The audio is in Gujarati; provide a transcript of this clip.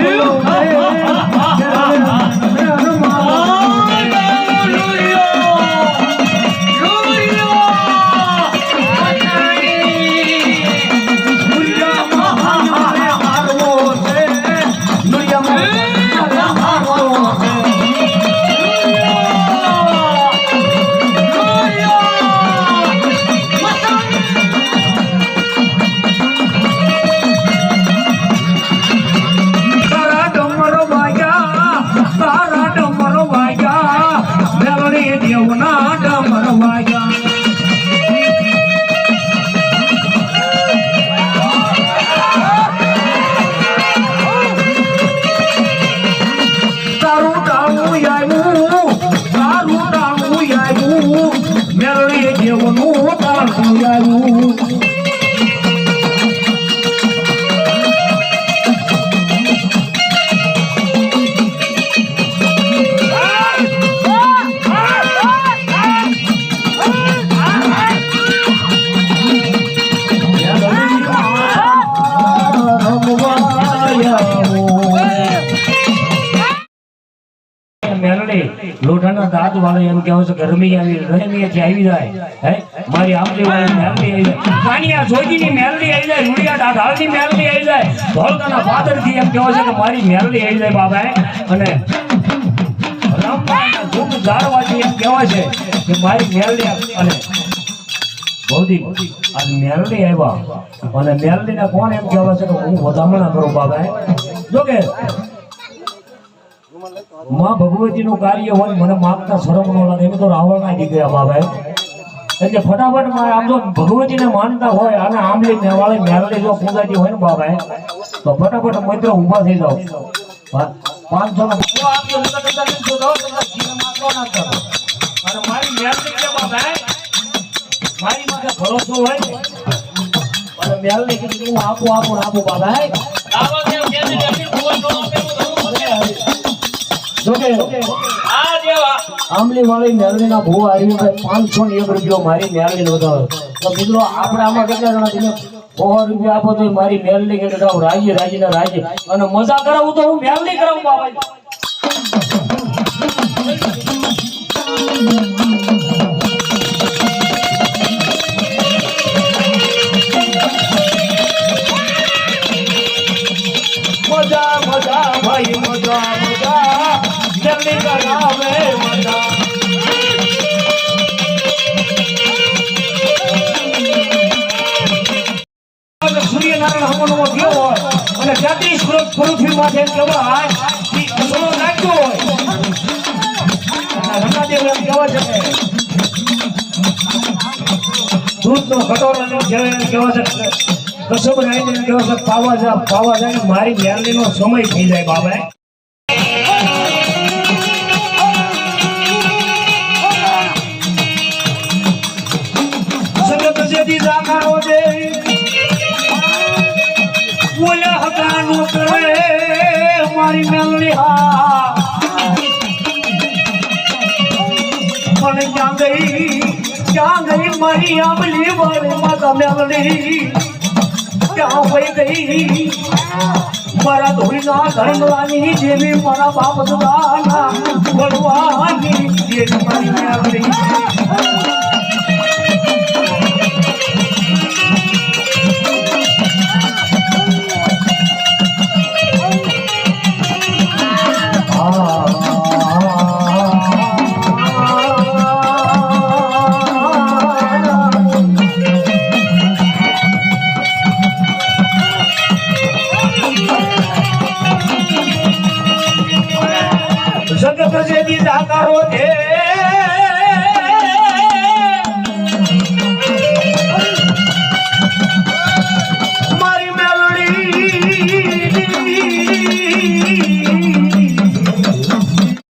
Brasil! મેલડી લોઢાના દાંત વાળે એમ કહેવાય છે કે રમી આવી રમીએથી આવી જાય, હે? મારી આમલી વાળી મેલડી આવી જાય. કાનિયા જોગીની મેલડી આવી જાય રૂડિયા ઢાળની મેલડી આવી જાય. ધોળકાના ફાદરથી એમ કહેવાય છે કે મારી મેલડી આવી જાય બાબા અને રામબાના દુઃખ ગાળવાથી એમ કહેવાય છે કે મારી મેલડી અને ભૌતિક આ મેલડી આવ્યા. અને મેલડીને કોણ એમ કહેવાય છે કે હું વધામણા કરું બાબા જો કે ભગવતી ભગવતીનું કાર્ય હોય, મને માગતા શરમ નો લાગે. એમ તો રાવણ ના ગયા બાબા એટલે ફટાફટ મારે આમ જો ભગવતીને માનતા હોય અને આમલી મેવાળી મેરળી જો પૂજાજી હોય ને બાબા તો ફટાફટ મિત્ર ઊભા થઈ પા- પાંચસો નો ના. અને મારી મેરળી કે બાબા મારી માથે ભરોસો હોય ને. અને મેરળી કીધું આપું આપું આપું બાબા આમલી વાળી મેળવીના ભૂ આવી પાંચસો ને એક રૂપિયો મારી મેળવી વધારો તો. મિત્રો આપણે આમાં કેટલા જણા તમે સો રૂપિયા આપો તો મારી મેળવી કે રાજી રાજી ના રાજી અને મજા કરાવું તો હું મેળવી કરાવું બાબા સૂર્યનારાયણ હવનનો થયો હોય અને તેત્રીસ પૃથ્વી માથે ઈ અસરો નાખ્યો કહેવાય છે દૂધનો કટોરો એમ કહેવાય કહેવાય છે કસબ નાઈને એમ કહેવાય છે જાય મારી મેરલીનો સમય થઈ જાય બાબા જેથી જાગારો દે. ઓલા હકાનું કરે, મારી મેલડી હા. પણ ક્યાં ગઈ ક્યાં ગઈ મારી આંબલી વાળી માતા મેલડી? ક્યાં હોઈ ગઈ? મારા ધોઈના ધર્મલાની જેવી મારા બાપ દાદાના જેવી મારી મેલડી. Tidak.